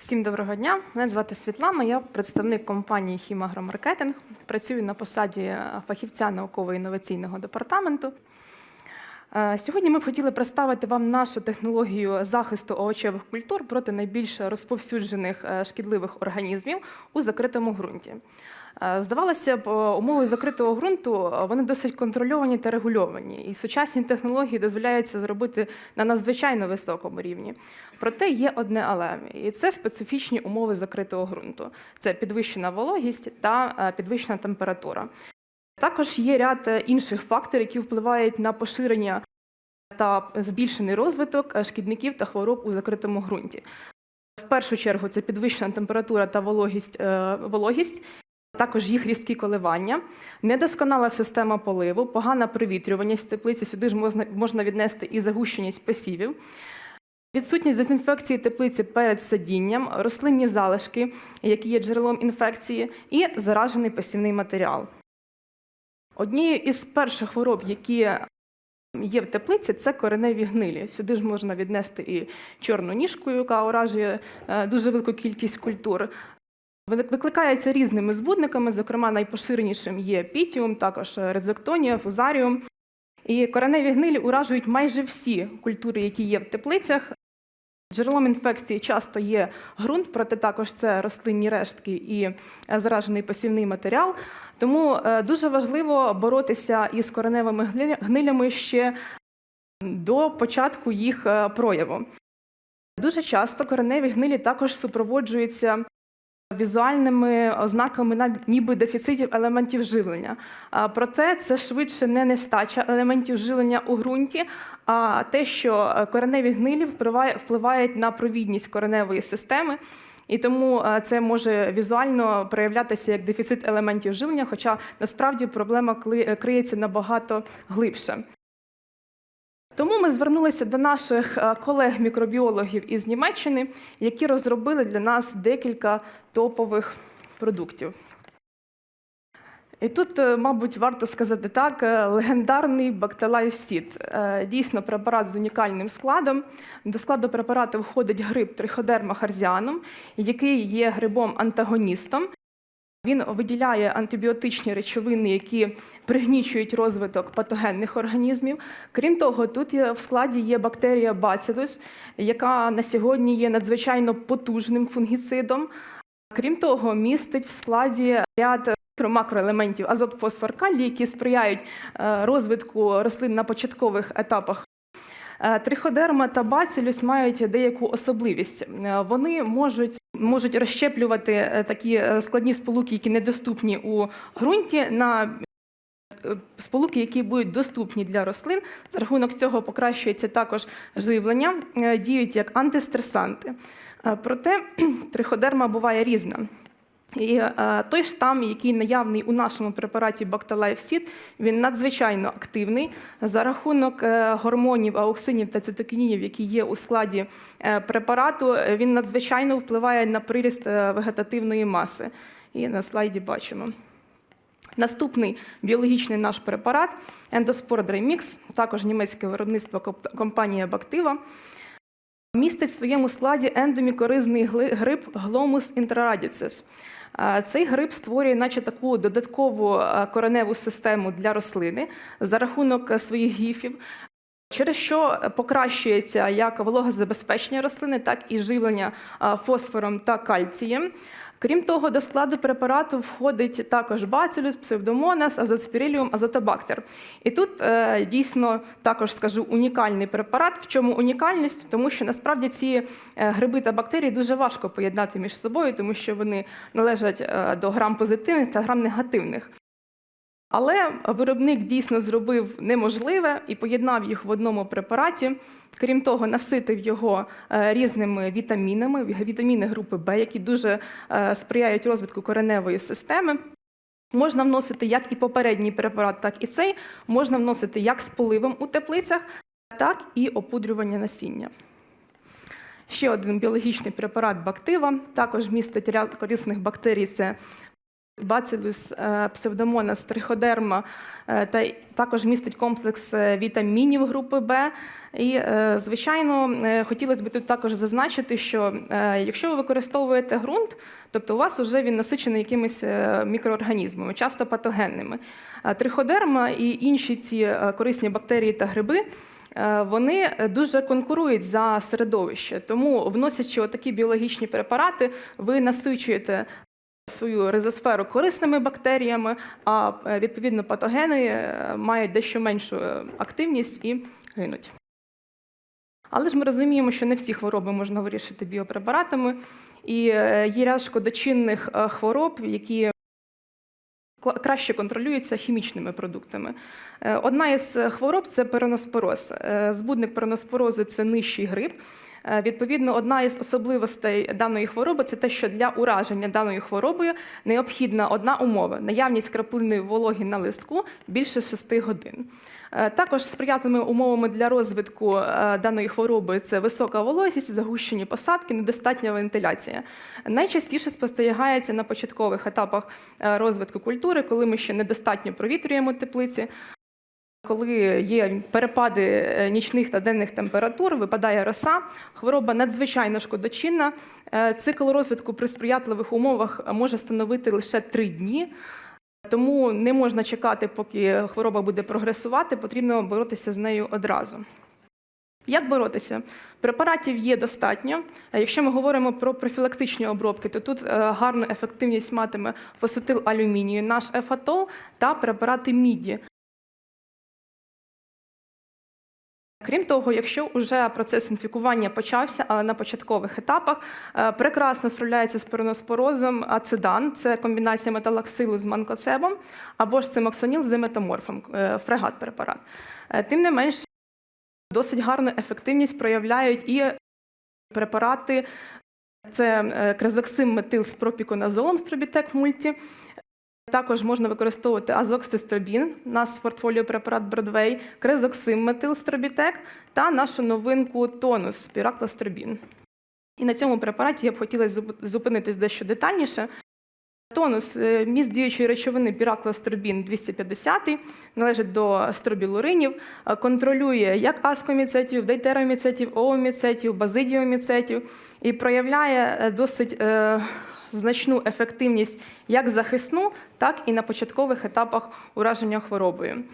Всім доброго дня. Мене звати Світлана. Я представник компанії «Хімагромаркетинг». Працюю на посаді фахівця науково-інноваційного департаменту. Е, Сьогодні ми б хотіли представити вам нашу технологію захисту овочевих культур проти найбільш розповсюджених е, шкідливих організмів у закритому ґрунті. Е, Здавалося б, умови закритого ґрунту вони досить контрольовані та регульовані, і сучасні технології дозволяють це зробити на надзвичайно високому рівні. Проте є одне але, і це специфічні умови закритого ґрунту. Це підвищена вологість та підвищена температура. Також є ряд е, інших факторів, які впливають на поширення та збільшений розвиток е, шкідників та хвороб у закритому ґрунті. В першу чергу це підвищена температура та вологість, е, вологість, також їх різкі коливання, недосконала система поливу, погана провітрюваність теплиці. Сюди ж можна, можна віднести і загущеність посівів. Відсутність дезінфекції теплиці перед садінням, рослинні залишки, які є джерелом інфекції, і заражений посівний матеріал. Однією із перших хвороб, які є в теплиці, це кореневі гнилі. Сюди ж можна віднести і чорну ніжку, яка уражує е, дуже велику кількість культур. Викликається різними збудниками, зокрема, найпоширенішим є пітіум, також резектонія, фузаріум. І кореневі гнилі уражують майже всі культури, які є в теплицях. Джерелом інфекції часто є ґрунт, проте також це рослинні рештки і е, заражений посівний матеріал. Тому е, дуже важливо боротися із кореневими гнилями ще до початку їх е, прояву. Дуже часто кореневі гнилі також супроводжуються візуальними ознаками ніби дефіцитів елементів живлення. Проте це швидше не нестача елементів живлення у ґрунті, а те, що е, кореневі гнилі впливають на провідність кореневої системи. І тому е, це може візуально проявлятися як дефіцит елементів живлення, хоча насправді проблема е, криється набагато глибше. Тому ми звернулися до наших е, колег-мікробіологів із Німеччини, які розробили для нас декілька топових продуктів. І тут, е, мабуть, варто сказати так: е, легендарний Seed. Е, Дійсно, препарат з унікальним складом. До складу препарату входить гриб триходерма харзіанум, який є грибом-антагоністом. Він виділяє антибіотичні речовини, які пригнічують розвиток патогенних організмів. Крім того, тут в складі є бактерія Bacillus, яка на сьогодні є надзвичайно потужним фунгіцидом. Крім того, містить в складі ряд макроелементів азот, фосфор, калій, які сприяють е, розвитку рослин на початкових етапах. Е, Триходерма та бацилюс мають деяку особливість. Е, Вони можуть, можуть розщеплювати такі складні сполуки, які недоступні у ґрунті, на сполуки, які будуть доступні для рослин. За рахунок цього покращується також живлення, діють як антистресанти. Проте триходерма буває різна. І е, той штам, який наявний у нашому препараті Seed, він надзвичайно активний за рахунок е, гормонів, ауксинів та цитокінінів, які є у складі е, препарату. Він надзвичайно впливає на приріст вегетативної маси. І на слайді бачимо. Наступний біологічний наш препарат Ендоспор Дреймікс, також німецьке виробництво компанія Бактива. Містить в своєму складі ендомікоризний гриб Glomus intraradicis. Цей гриб створює, наче таку додаткову кореневу систему для рослини за рахунок е, своїх гіфів, через що покращується як вологозабезпечення рослини, так і живлення фосфором та кальцієм. Крім того, до складу препарату входить також бацилюс, псевдомонас, азоспіриліум, азотобактер. І тут е, дійсно також скажу унікальний препарат. В чому унікальність? Тому що насправді ці е, гриби та бактерії дуже важко поєднати між собою, тому що вони належать е, до грам позитивних та грам негативних. Але виробник дійсно зробив неможливе і поєднав їх в одному препараті. Крім того, наситив його е, різними вітамінами, вітаміни групи Б, які дуже е, сприяють розвитку кореневої системи. Можна вносити як і попередній препарат, так і цей. Можна вносити як з поливом у теплицях, так і опудрювання насіння. Ще один біологічний препарат Бактива також містить ряд корисних бактерій: це Bacillus е, pseudomonas триходерма е, та також містить комплекс е, вітамінів групи Б. І, звичайно, хотілося б тут також зазначити, що якщо ви використовуєте ґрунт, тобто у вас вже він насичений якимись мікроорганізмами, часто патогенними. Триходерма і інші ці корисні бактерії та гриби. Вони дуже конкурують за середовище, тому вносячи отакі біологічні препарати, ви насичуєте свою ризосферу корисними бактеріями, а е, відповідно патогени е, мають дещо меншу е, активність і гинуть. Але ж ми розуміємо, що не всі хвороби можна вирішити біопрепаратами, і є ряд шкодочинних хвороб, які краще контролюються хімічними продуктами. Одна із хвороб це пероноспороз. Е, Збудник пероноспорозу це нижчий грип. Е, Відповідно, одна із особливостей даної хвороби це те, що для ураження даною хворобою необхідна одна умова наявність краплини вологі на листку більше 6 годин. Е, Також сприятливими умовами для розвитку е, даної хвороби це висока вологість, загущені посадки, недостатня вентиляція. Найчастіше спостерігається на початкових етапах розвитку культури, коли ми ще недостатньо провітрюємо теплиці. Коли є перепади е, нічних та денних температур, випадає роса, хвороба надзвичайно шкодочинна. Е, Цикл розвитку при сприятливих умовах може становити лише три дні. Тому не можна чекати, поки хвороба буде прогресувати, потрібно боротися з нею одразу. Як боротися? Препаратів є достатньо. Якщо ми говоримо про профілактичні обробки, то тут е, гарну ефективність матиме фосетил алюмінію, наш ефатол та препарати міді. Крім того, якщо вже процес інфікування почався, але на початкових етапах е, прекрасно справляється з пероноспорозом ацедан, це комбінація металаксилу з манкоцебом, або ж цимоксоніл з метаморфом, е, фрегат препарат. Е, Тим не менш, досить гарну ефективність проявляють і препарати. Це крезоксим метил з пропіконазолом стробітек мульті. Також можна використовувати азокстистробін, наш портфоліо препарат Бродвей, крезоксим метил стробітек та нашу новинку тонус піраклостробін. І на цьому препараті я б хотіла зупинитись дещо детальніше. Тонус е, міст діючої речовини піраклостробін 250 належить до стробілуринів, е, контролює як аскоміцетів, дейтероміцетів, ооміцетів, базидіоміцетів і проявляє е, досить значну ефективність як захисну, так і на початкових етапах ураження хворобою.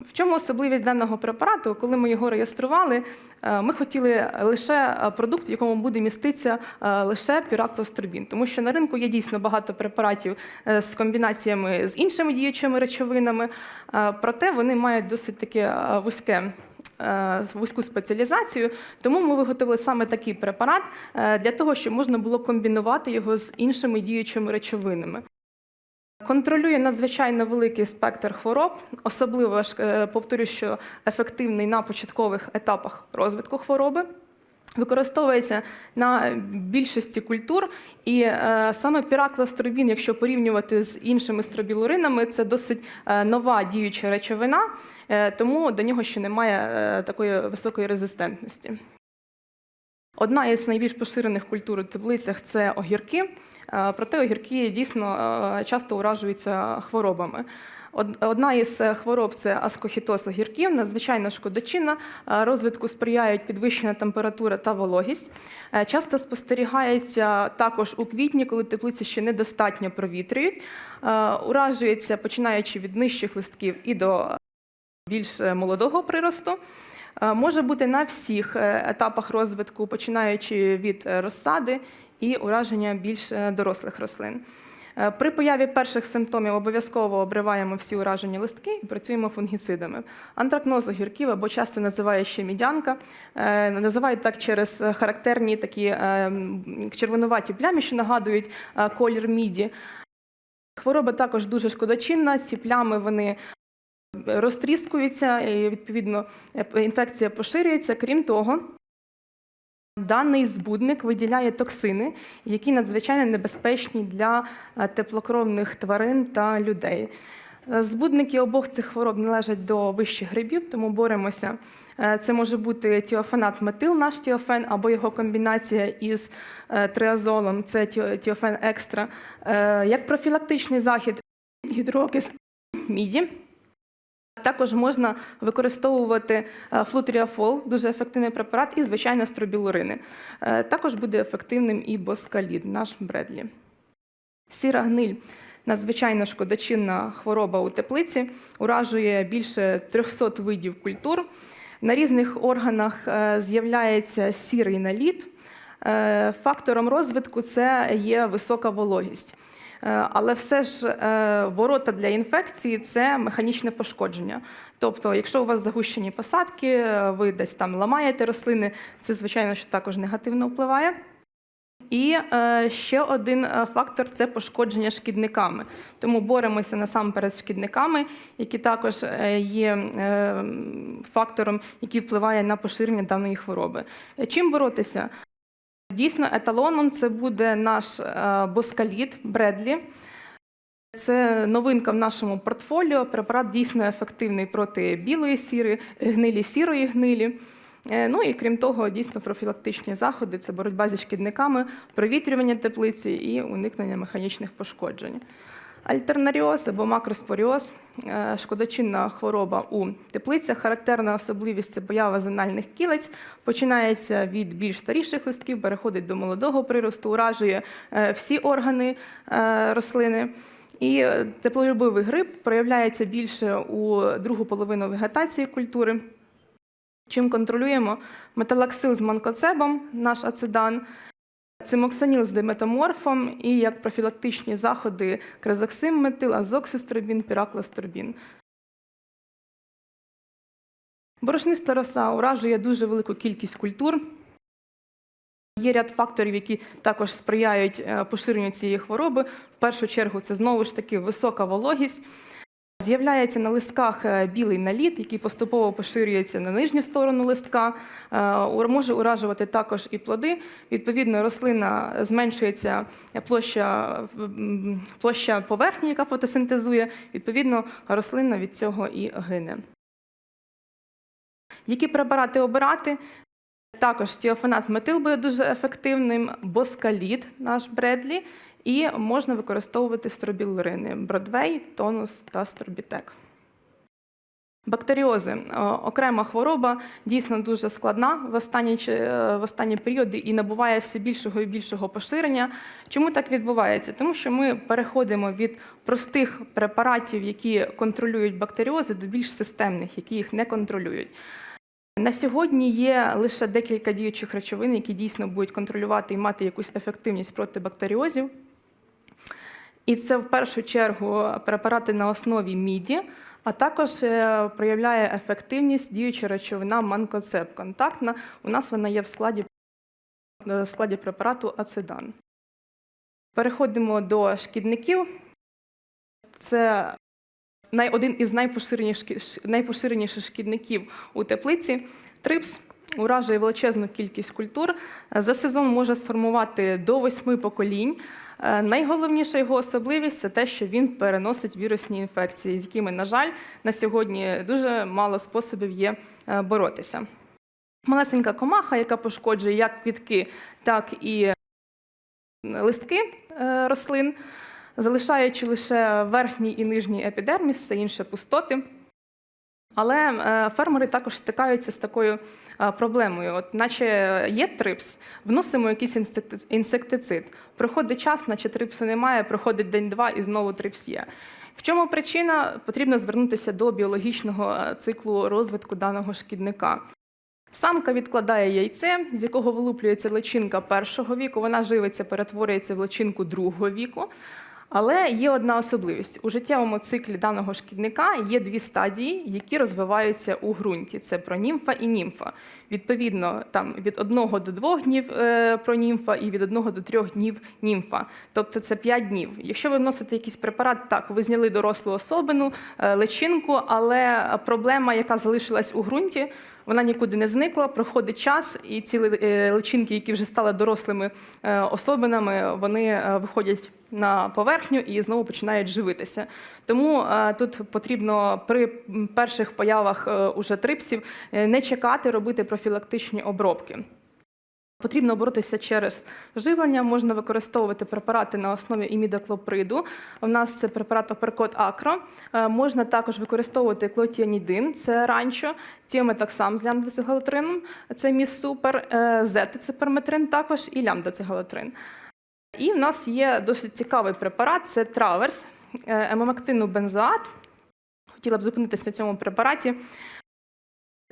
В чому особливість даного препарату? Коли ми його реєстрували, е, ми хотіли лише е, продукт, в якому буде міститися е, лише піраклостробін, тому що на ринку є дійсно багато препаратів з комбінаціями з іншими діючими речовинами, проте вони мають досить таке вузьке. Е, Вузьку спеціалізацію, тому ми виготовили саме такий препарат е, для того, щоб можна було комбінувати його з іншими діючими речовинами. Контролює надзвичайно великий спектр хвороб, особливо е, повторюю, що ефективний на початкових етапах розвитку хвороби. Використовується на більшості культур, і е, саме піраклостробін, якщо порівнювати з іншими стробілуринами, це досить е, нова діюча речовина, е, тому до нього ще немає е, такої високої резистентності. Одна із найбільш поширених культур у теплицях це огірки. Е, Проте огірки дійсно е, часто уражуються хворобами. Од- Одна із е, хвороб це аскохітоз огірків, надзвичайно шкодочинна. Е, Розвитку сприяють підвищена температура та вологість. Е, Часто спостерігається також у квітні, коли теплиці ще недостатньо провітрюють. Уражується починаючи від нижчих листків і до більш молодого приросту. Може бути на всіх етапах розвитку, починаючи від розсади і ураження більш дорослих рослин. Е, При появі перших симптомів обов'язково обриваємо всі уражені листки і працюємо фунгіцидами. Антракноз огірків або часто називають ще мідянка. е, Називають так через характерні такі е, червонуваті плямі, що нагадують колір міді. Хвороба також дуже шкодочинна. Ці плями вони розтріскуються, і відповідно інфекція поширюється. Крім того, даний збудник виділяє токсини, які надзвичайно небезпечні для е, теплокровних тварин та людей. Збудники обох цих хвороб належать до вищих грибів, тому боремося. Е, Це може бути тіофенат метил, наш тіофен, або його комбінація із е, триазолом, це тіофен екстра. Е, Як профілактичний захід гідроокис міді. Також можна використовувати е, флутріафол, дуже ефективний препарат, і, звичайно, стробілурини. Е, Також буде ефективним і боскалід, наш Бредлі. Сіра гниль надзвичайно шкодочинна хвороба у теплиці, уражує більше 300 видів культур. На різних органах е, з'являється сірий наліт. Фактором розвитку це є висока вологість. Е, Але все ж е, ворота для інфекції це механічне пошкодження. Тобто, якщо у вас загущені посадки, е, ви десь там ламаєте рослини, це звичайно що також негативно впливає. І е, ще один фактор це пошкодження шкідниками. Тому боремося насамперед з шкідниками, які також є е, фактором, який впливає на поширення даної хвороби. Чим боротися? Дійсно, еталоном це буде наш е, боскаліт Бредлі. Це новинка в нашому портфоліо. Препарат дійсно ефективний проти білої сіри, гнилі сірої гнилі. Е, Ну і крім того, дійсно профілактичні заходи це боротьба зі шкідниками, провітрювання теплиці і уникнення механічних пошкоджень. Альтернаріоз або макроспоріоз е, шкодочинна хвороба у теплицях. Характерна особливість це поява зональних кілець. Починається від більш старіших листків, переходить до молодого приросту, уражує е, всі органи е, рослини. І теплолюбивий гриб проявляється більше у другу половину вегетації культури. Чим контролюємо металаксил з манкоцебом, наш ацидан, цимоксаніл з диметаморфом і як профілактичні заходи крезоксим метил, азоксистробін, піраклостробін. Борошниста роса уражує дуже велику кількість культур. Є ряд факторів, які також сприяють е, поширенню цієї хвороби. В першу чергу це знову ж таки висока вологість. З'являється на листках е, білий наліт, який поступово поширюється на нижню сторону листка, Е, може уражувати також і плоди. Відповідно, рослина зменшується площа, площа поверхні, яка фотосинтезує. Відповідно, рослина від цього і гине. Які препарати обирати? Також тіофенат метил буде дуже ефективним, боскаліт, наш Бредлі, і можна використовувати стробілурини Бродвей, тонус та стробітек. Бактеріози окрема хвороба, дійсно дуже складна в останні, е, в останні періоди і набуває все більшого і більшого поширення. Чому так відбувається? Тому що ми переходимо від простих препаратів, які контролюють бактеріози, до більш системних, які їх не контролюють. На сьогодні є лише декілька діючих речовин, які дійсно будуть контролювати і мати якусь ефективність проти бактеріозів. І це в першу чергу препарати на основі міді, а також е, проявляє ефективність діюча речовина манкоцеп контактна. У нас вона є в складі, е, в складі препарату ацидан. Переходимо до шкідників. Це один із найпоширеніших шкідників у теплиці. Трипс уражує величезну кількість культур. За сезон може сформувати до восьми поколінь. Е, Найголовніша його особливість це те, що він переносить вірусні інфекції, з якими, на жаль, на сьогодні дуже мало способів є е, боротися. Малесенька комаха, яка пошкоджує як квітки, так і листки е, рослин, залишаючи лише верхній і нижній епідерміс, все інше пустоти. Але е, фермери також стикаються з такою е, проблемою. От, наче є трипс, вносимо якийсь інсекти- інсектицид. Проходить час, наче трипсу немає, проходить день-два і знову трипс є. В чому причина? Потрібно звернутися до біологічного е, циклу розвитку даного шкідника. Самка відкладає яйце, з якого вилуплюється личинка першого віку. Вона живиться, перетворюється в личинку другого віку. Але є одна особливість: у життєвому циклі даного шкідника є дві стадії, які розвиваються у ґрунті: це пронімфа і німфа. Відповідно, там від одного до двох днів е, пронімфа і від одного до трьох днів німфа. Тобто це п'ять днів. Якщо ви вносите якийсь препарат, так ви зняли дорослу особину, е, личинку, але проблема, яка залишилась у ґрунті, вона нікуди не зникла, проходить час, і ці е, личинки, які вже стали дорослими особинами, вони виходять на поверхню і знову починають живитися. Тому е, тут потрібно при перших появах е, уже трипсів е, не чекати, робити профілактичні обробки. Потрібно боротися через живлення. Можна використовувати препарати на основі імідаклоприду. У нас це препарат Оперкот Акро. Можна також використовувати клотіанідин, це ранчо, тіометоксам з лямдоцигалотрином, це міс супер, зетицеперметрин також і лямдоцигалотрин. І в нас є досить цікавий препарат це траверс, е, емамектину бензоат. Хотіла б зупинитися на цьому препараті.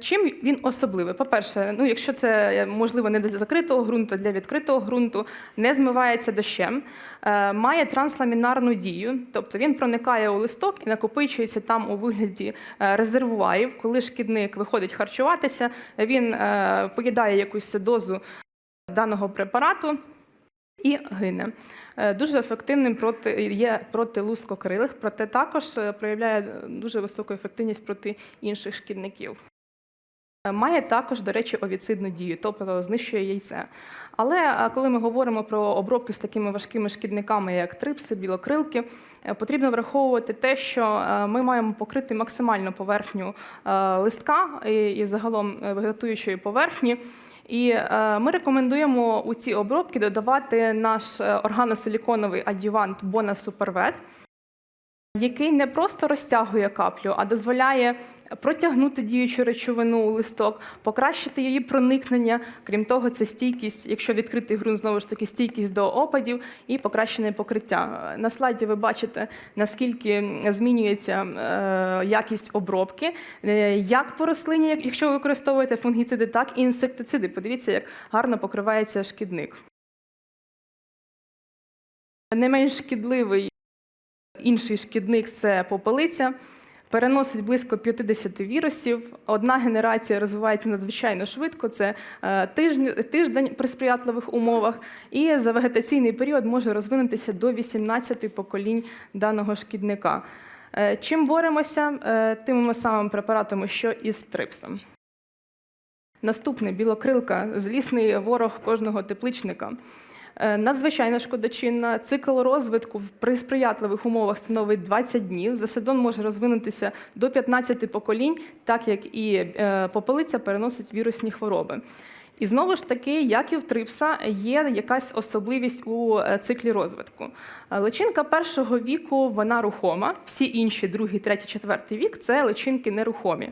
Чим він особливий? По-перше, ну, якщо це е, можливо не для закритого ґрунту, для відкритого ґрунту, не змивається дощем, е, має трансламінарну дію, тобто він проникає у листок і накопичується там у вигляді е, резервуарів. Коли шкідник виходить харчуватися, він поїдає якусь дозу даного препарату. І гине. Е, Дуже ефективним проти, є проти лускокрилих, проте також е, проявляє дуже високу ефективність проти інших шкідників. Е, Має також, до речі, овіцидну дію, тобто знищує яйце. Але е, коли ми говоримо про обробки з такими важкими шкідниками, як трипси, білокрилки, е, потрібно враховувати те, що е, ми маємо покрити максимальну поверхню е, листка і, і загалом е, вегетуючої поверхні. І е, ми рекомендуємо у ці обробки додавати наш е, органосиліконовий адювант Бона Супервет, який не просто розтягує каплю, а дозволяє протягнути діючу речовину у листок, покращити її проникнення. Крім того, це стійкість, якщо відкритий ґрунт, знову ж таки стійкість до опадів і покращене покриття. На слайді ви бачите, наскільки змінюється е, якість обробки, е, як по рослині, якщо ви використовуєте фунгіциди, так і інсектициди. Подивіться, як гарно покривається шкідник. Не менш шкідливий інший шкідник це попелиця. Переносить близько 50 вірусів. Одна генерація розвивається надзвичайно швидко. Це е, тиждень, при сприятливих умовах, і за вегетаційний період може розвинутися до 18 поколінь даного шкідника. Е, Чим боремося? Е, Тими самими препаратами, що і з трипсом. Наступний білокрилка злісний ворог кожного тепличника. Е, Надзвичайно шкодочинна. Цикл розвитку при сприятливих умовах становить 20 днів. За сезон може розвинутися до 15 поколінь, так як і е, попелиця переносить вірусні хвороби. І знову ж таки, як і в трипса, є якась особливість у е, циклі розвитку. Личинка першого віку вона рухома, всі інші, другий, третій, четвертий вік це личинки нерухомі.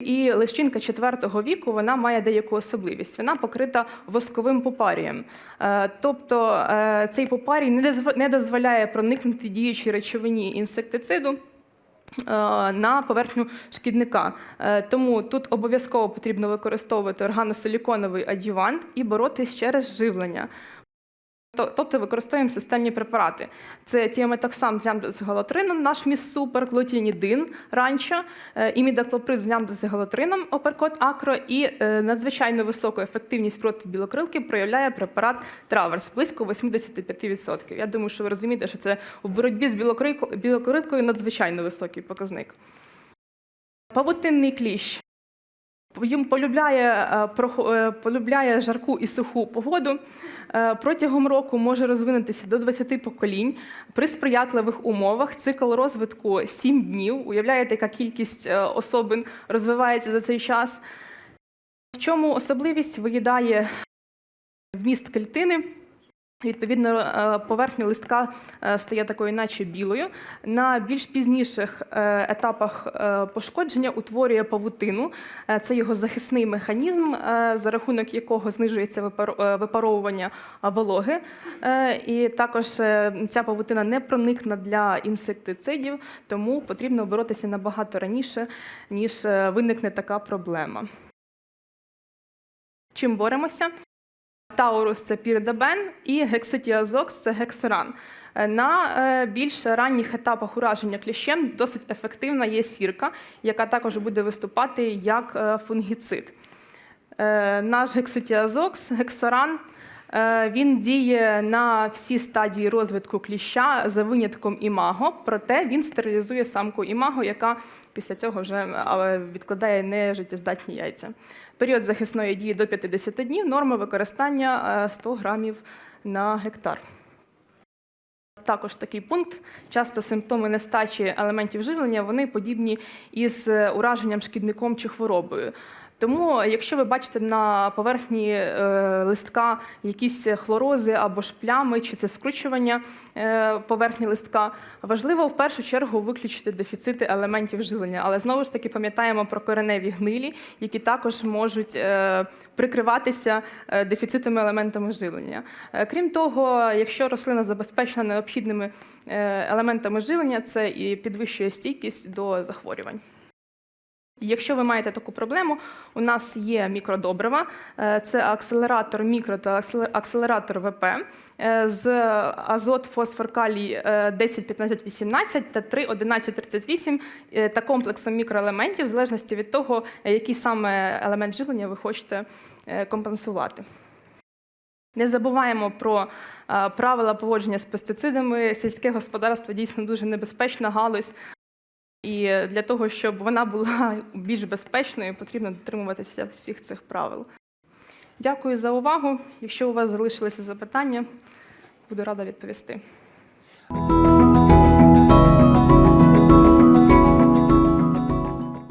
І личинка четвертого віку вона має деяку особливість. Вона покрита восковим попарієм. Е, Тобто е, цей попарій не дозволяє проникнути діючій речовині інсектициду. е, На поверхню шкідника. Тому тут обов'язково потрібно використовувати органосиліконовий адювант і боротись через живлення. То- Тобто використовуємо системні препарати. Це тіаметоксам з лямдоцигалотрином, наш міс супер, клотіанідин, ранчо, е, імідаклоприд з лямдоцигалотрином, оперкот акро і е, надзвичайно високу ефективність проти білокрилки проявляє препарат Траверс близько 85%. Я думаю, що ви розумієте, що це в боротьбі з білокрилкою надзвичайно високий показник. Павутинний кліщ. Їм полюбляє, е, е, полюбляє жарку і суху погоду. Е, Протягом року може розвинутися до 20 поколінь при сприятливих умовах. Цикл розвитку 7 днів. Уявляєте, яка кількість особин розвивається за цей час. В чому особливість виїдає вміст клітини. Відповідно, е, поверхня листка е, стає такою, наче білою. На більш пізніших е, етапах пошкодження утворює павутину. Це його захисний механізм, за рахунок якого знижується випаровування вологи. І також ця павутина не проникна для інсектицидів, тому потрібно боротися набагато раніше, ніж виникне така проблема. Чим боремося? Таурус це піридабен і гекситіазокс це гексеран. Е, На е, більш ранніх етапах ураження кліщем досить ефективна є сірка, яка також буде виступати як е, фунгіцид. Наш гекситіазокс, гексоран, Він діє на всі стадії розвитку кліща за винятком імаго, проте він стерилізує самку імаго, яка після цього вже відкладає нежиттєздатні яйця. Період захисної дії до 50 днів, норма використання е, 100 грамів на гектар. Також такий пункт. Часто симптоми нестачі елементів живлення вони подібні із е, ураженням шкідником чи хворобою. Тому, якщо ви бачите на поверхні е, листка якісь хлорози або ж плями, чи це скручування е, поверхні листка, важливо в першу чергу виключити дефіцити елементів живлення. Але знову ж таки пам'ятаємо про кореневі гнилі, які також можуть е, прикриватися е, дефіцитами елементами живлення. Е, Крім того, якщо рослина забезпечена необхідними е, елементами живлення, це і підвищує стійкість до захворювань. Якщо ви маєте таку проблему, у нас є мікродобрива, Е, це акселератор мікро та акселератор ВП е, з азот, фосфор, калій е, 10, 15, 18 та 3, 11, 38 е, та комплексом мікроелементів, в залежності від того, е, який саме елемент живлення ви хочете компенсувати. Не забуваємо про правила поводження з пестицидами. Сільське господарство дійсно дуже небезпечна галузь. І для того, щоб вона була більш безпечною, потрібно дотримуватися всіх цих правил. Дякую за увагу. Якщо у вас залишилися запитання, буду рада відповісти.